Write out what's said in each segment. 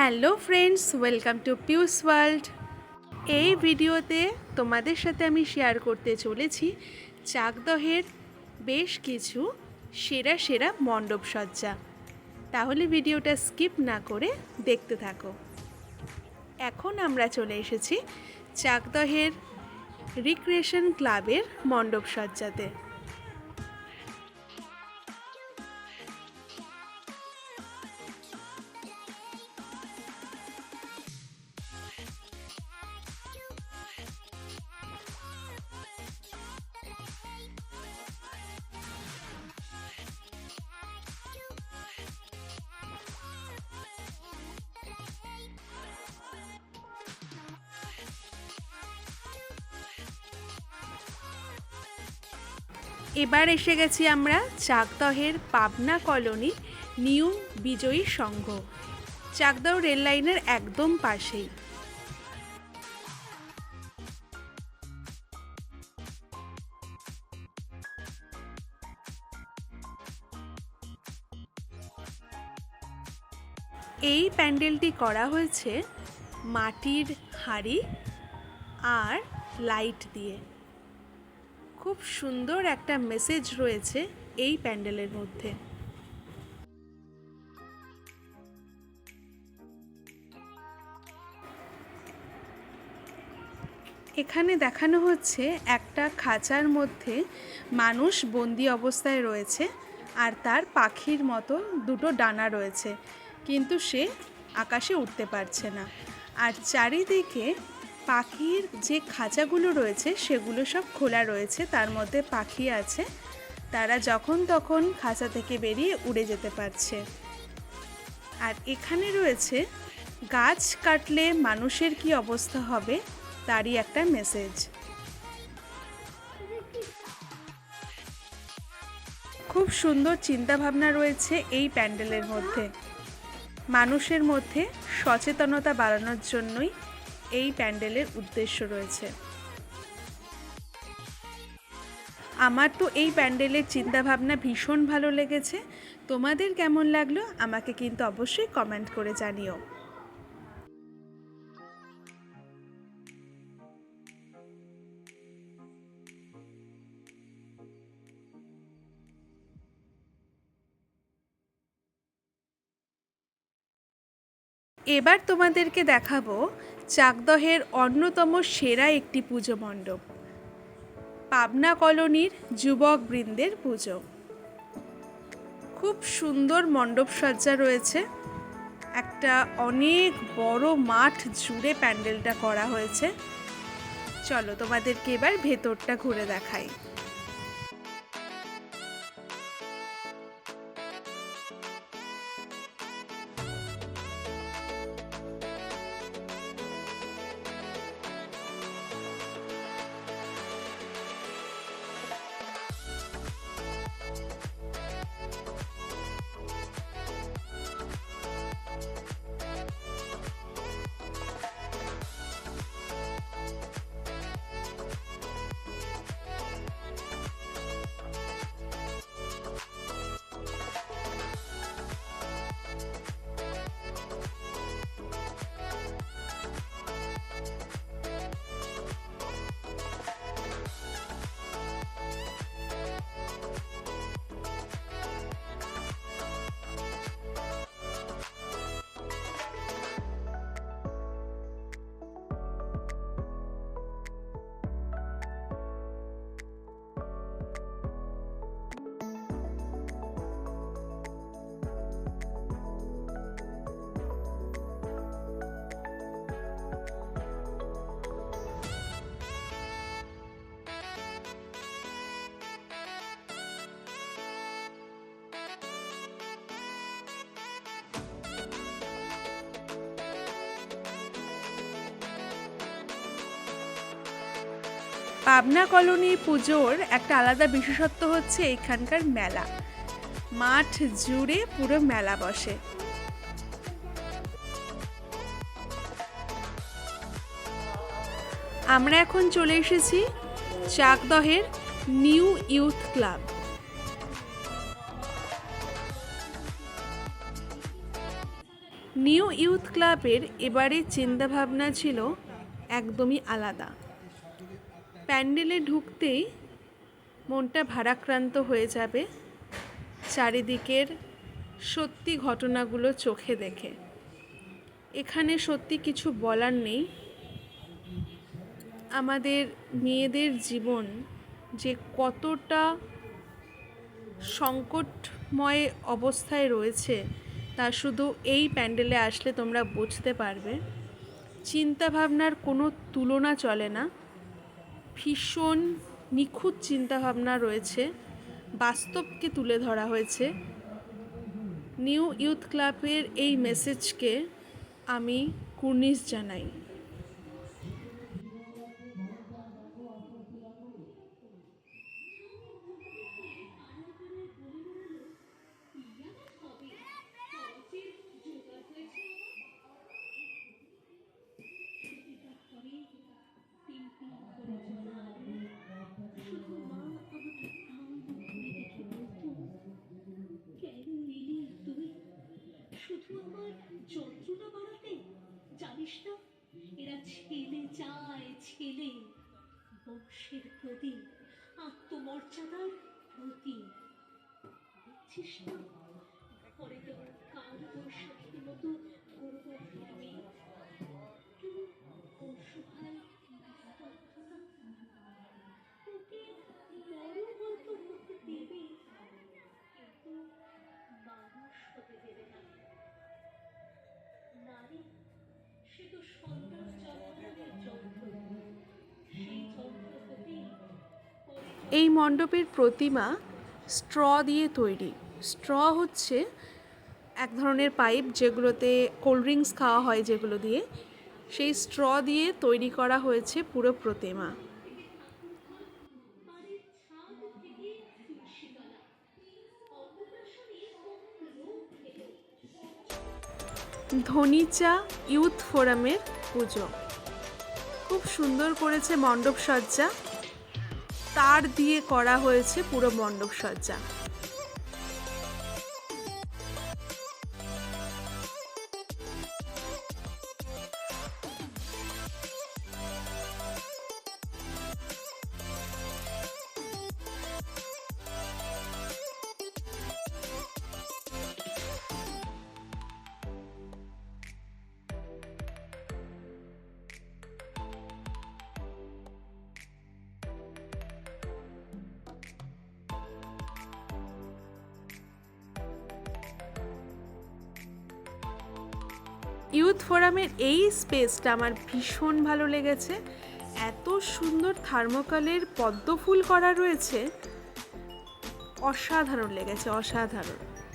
Hello friends, welcome to Piu's world. এই ভিডিওতে তোমাদের সাথে আমি শেয়ার করতে চলেছি চাকদহের বেশ কিছু সেরা সেরা মণ্ডপ সজ্জা। তাহলে ভিডিওটা স্কিপ না করে দেখতে থাকো। এখন আমরা চলে এসেছি চাকদহের রিক্রিয়েশন ক্লাবের মণ্ডপ সজ্জাতে। এবার এসে গেছি আমরা চাকদহের পাবনা কলোনি নিউ বিজয়ী সংঘ। চাকদহ রেল লাইনের একদম পাশেই। এই প্যান্ডেলটি করা হয়েছে মাটির হাড়ি আর লাইট দিয়ে। খুব সুন্দর একটা মেসেজ রয়েছে এই প্যান্ডেলের মধ্যে। এখানে দেখানো হচ্ছে একটা খাঁচার মধ্যে মানুষ বন্দি অবস্থায় রয়েছে আর তার পাখির মতো দুটো ডানা রয়েছে, কিন্তু সে আকাশে উঠতে পারছে না। আর চারিদিকে পাখির যে খাঁচাগুলো রয়েছে, সেগুলো সব খোলা রয়েছে। তার মধ্যে পাখি আছে। তারা যখন তখন খাঁচা থেকে বেরিয়ে উড়ে যেতে পারছে। আর এখানে রয়েছে, গাছ কাটলে মানুষের কি অবস্থা হবে? তারই একটা মেসেজ খুব সুন্দর চিন্তাভাবনা রয়েছে এই প্যান্ডেলের মধ্যে। মানুষের মধ্যে সচেতনতা বাড়ানোর জন্যই এই প্যান্ডেলের উদ্দেশ্য রয়েছে। আমার তো এই প্যান্ডেলের চিন্তাভাবনা ভীষণ ভালো লেগেছে। তোমাদের কেমন লাগল? আমাকে কিন্তু অবশ্যই কমেন্ট করে জানিও। এবার তোমাদেরকে দেখাবো চাকদহের অন্যতম সেরা একটি পুজো মণ্ডপ। পাবনা কলোনির যুবক বৃন্দের পুজো। খুব সুন্দর মণ্ডপ সজ্জা রয়েছে। একটা অনেক বড় মাঠ জুড়ে প্যান্ডেলটা করা হয়েছে। চলো তোমাদেরকে এবার ভেতরটা ঘুরে দেখাই। পাবনা কলোনি পুজোর একটা আলাদা বিশেষত্ব হচ্ছে এখানকার মেলা। মাঠ জুড়ে পুরো মেলা বসে। আমরা এখন চলে এসেছি চাকদহের new youth club. New youth ক্লাবের এবারে চিন্তাভাবনা ছিল একদমই আলাদা। প্যান্ডেলে ঢুকতেই মনটা ভারাক্রান্ত হয়ে যাবে, চারিদিকের সত্যি ঘটনাগুলো চোখে দেখে। এখানে সত্যি কিছু বলার নেই। আমাদের মেয়েদের জীবন যে কতটা সংকটময় অবস্থায় রয়েছে, তা শুধু এই প্যান্ডেলে আসলে তোমরা বুঝতে পারবে। চিন্তাভাবনার কোনো তুলনা চলে না। ভীষণ নিখুঁত চিন্তাভাবনা রয়েছে। বাস্তবকে তুলে ধরা হয়েছে। নিউ ইউথ ক্লাবের এই মেসেজকে আমি কুর্নিশ জানাই। ছেলে চায় ছেলে। বংশের প্রদীপ আত্মমর্যাদার প্রতীক দেখছিস না? ঘরে কাল বৈশাখীর মতো এই মণ্ডপের প্রতিমা স্ট্র দিয়ে তৈরি। স্ট্র হচ্ছে এক ধরনের পাইপ যেগুলোতে কোল্ড ড্রিঙ্কস খাওয়া হয় যেগুলো দিয়ে। সেই স্ট্র দিয়ে তৈরি করা হয়েছে পুরো প্রতিমা। ধনিচা ইউথ ফোরামের পুজো। খুব সুন্দর করেছে মণ্ডপ সজ্জা। তার দিয়ে করা হয়েছে পুরো মণ্ডপ সজ্জা ইউথ ফোরামের এই স্পেসটা আমার ভীষণ ভালো লেগেছে। এত সুন্দর থার্মোকলের পদ্ম ফুল করা রয়েছে। অসাধারণ লেগেছে, অসাধারণ।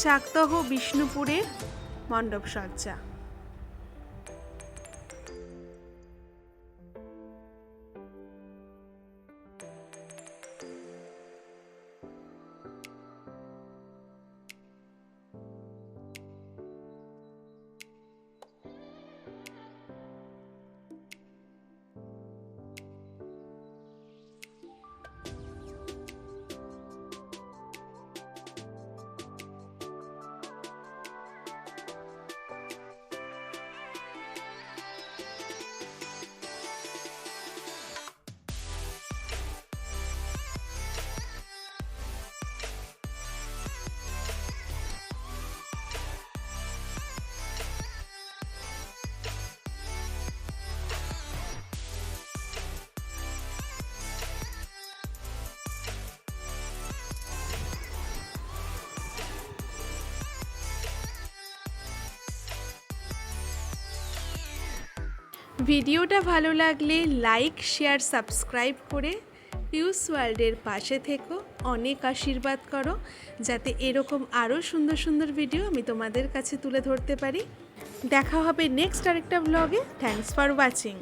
চাকদহ বিষ্ণুপুরের মণ্ডপ ভিডিওটা ভালো লাগলে লাইক, শেয়ার, সাবস্ক্রাইব করে পিউস ওয়ার্ল্ডের পাশে থেকো। অনেক আশীর্বাদ করো, যাতে এরকম আরও সুন্দর সুন্দর ভিডিও আমি তোমাদের কাছে তুলে ধরতে পারি। দেখা হবে নেক্সট আরেকটা ব্লগে থ্যাংকস ফর ওয়াচিং